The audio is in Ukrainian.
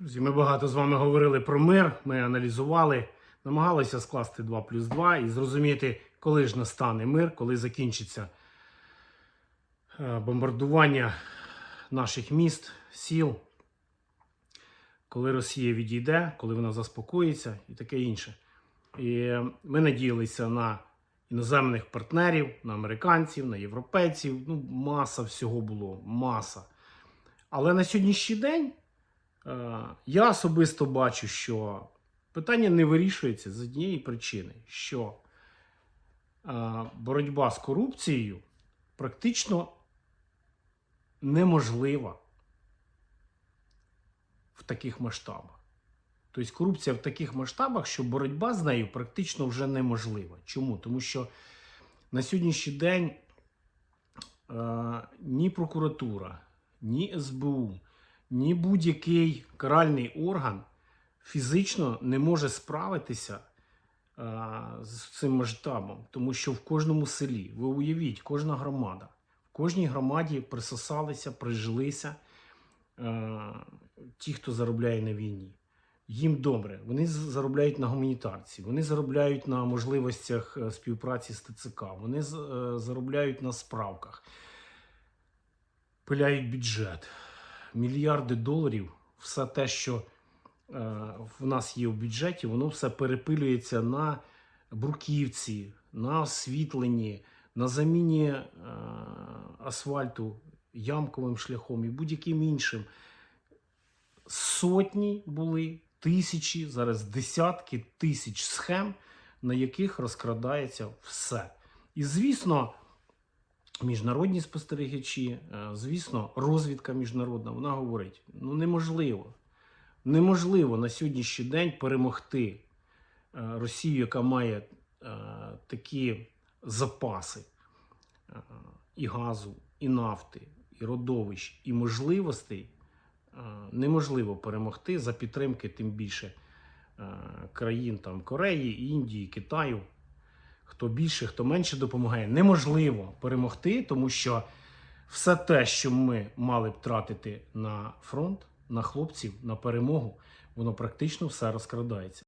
Друзі, ми багато з вами говорили про мир, ми аналізували, намагалися скласти 2 плюс 2 і зрозуміти, коли ж настане мир, коли закінчиться е, бомбардування наших міст, сіл, коли Росія відійде, коли вона заспокоїться і таке інше. І ми надіялися на іноземних партнерів, на американців, на європейців. Ну, маса всього було, маса. Але на сьогоднішній день я особисто бачу, що питання не вирішується з однієї причини, що е, боротьба з корупцією практично неможлива в таких масштабах. Тобто корупція в таких масштабах, що боротьба з нею практично вже неможлива. Чому? Тому що на сьогоднішній день е, ні прокуратура, ні СБУ, ні будь-який каральний орган фізично не може справитися е, з цим масштабом, тому що в кожному селі, ви уявіть, кожна громада, в кожній громаді присосалися, прижилися е, ті, хто заробляє на війні. Їм добре, вони заробляють на гуманітарці, вони заробляють на можливостях е, співпраці з ТЦК, вони е, заробляють на справках, пиляють бюджет, мільярди доларів, все те, що е, в нас є в бюджеті, воно все перепилюється на бруківці, на освітленні, на заміні е, асфальту ямковим шляхом і будь-яким іншим. Сотні були, тисячі, зараз десятки тисяч схем, на яких розкрадається все. І звісно, міжнародні спостерігачі, е, звісно, розвідка міжнародна, вона говорить: ну неможливо. Неможливо на сьогоднішній день перемогти е, Росію, яка має е, такі запаси і газу, і нафти, і родовищ, і можливостей. Неможливо перемогти за підтримки, тим більше країн там Кореї, Індії, Китаю. Хто більше, хто менше допомагає, неможливо перемогти, тому що все те, що ми мали б тратити на фронт, на хлопців, на перемогу, воно практично все розкрадається.